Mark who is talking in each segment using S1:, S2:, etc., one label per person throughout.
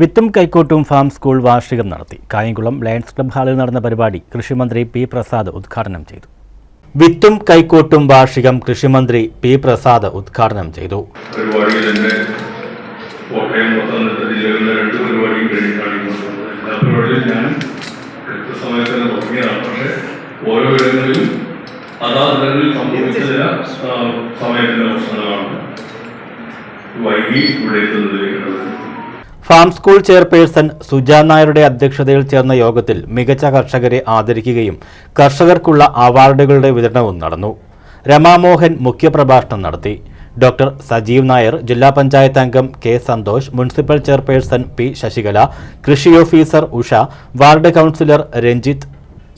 S1: വിത്തും കൈക്കോട്ടും farm school വാർഷികം നടത്തി. കായംകുളം ലയൺസ് ക്ലബ് ഹാളിൽ നടന്ന പരിപാടി കൃഷിമന്ത്രി പി പ്രസാദ് ഉദ്ഘാടനം ചെയ്തു. വിത്തും കൈക്കോട്ടും വാർഷികം കൃഷിമന്ത്രി പി പ്രസാദ് ഉദ്ഘാടനം ചെയ്തു.
S2: സംഭവിച്ച
S1: ഫാം സ്കൂൾ ചെയർപേഴ്സൺ സുജാ നായരുടെ അധ്യക്ഷതയിൽ ചേർന്ന യോഗത്തിൽ മികച്ച കർഷകരെ ആദരിക്കുകയും കർഷകർക്കുള്ള അവാർഡുകളുടെ വിതരണവും നടന്നു. രമാമോഹൻ മുഖ്യപ്രഭാഷണം നടത്തി. ഡോക്ടർ സജീവ് നായർ ജില്ലാ പഞ്ചായത്ത് അംഗം K Santhosh municipal chairperson P Sasikala കൃഷി officer Usha ward councillor Ranjith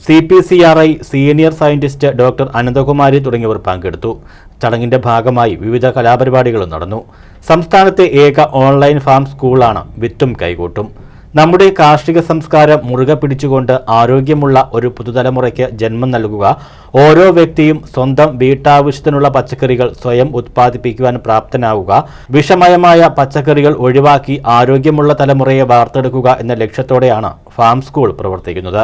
S1: C P C R I senior scientist doctor Ananthakumari തുടങ്ങിയവർ പങ്കെടുത്തു. ചടങ്ങിന്റെ ഭാഗമായി വിവിധ കലാപരിപാടികളും നടന്നു. സംസ്ഥാനത്തെ ഏക ഓൺലൈൻ ഫാം സ്കൂളാണ് വിത്തും കൈകൂട്ടും. നമ്മുടെ കാർഷിക സംസ്കാരം മുറുകെ പിടിച്ചുകൊണ്ട് ആരോഗ്യമുള്ള ഒരു പുതുതലമുറയ്ക്ക് ജന്മം നൽകുക ഓരോ വ്യക്തിയും സ്വന്തം വീട്ടാവശ്യത്തിനുള്ള പച്ചക്കറികൾ സ്വയം ഉത്പാദിപ്പിക്കുവാൻ പ്രാപ്തനാവുക വിഷമയമായ പച്ചക്കറികൾ ഒഴിവാക്കി ആരോഗ്യമുള്ള തലമുറയെ വാർത്തെടുക്കുക എന്ന ലക്ഷ്യത്തോടെയാണ് ഫാം സ്കൂൾ പ്രവർത്തിക്കുന്നത്.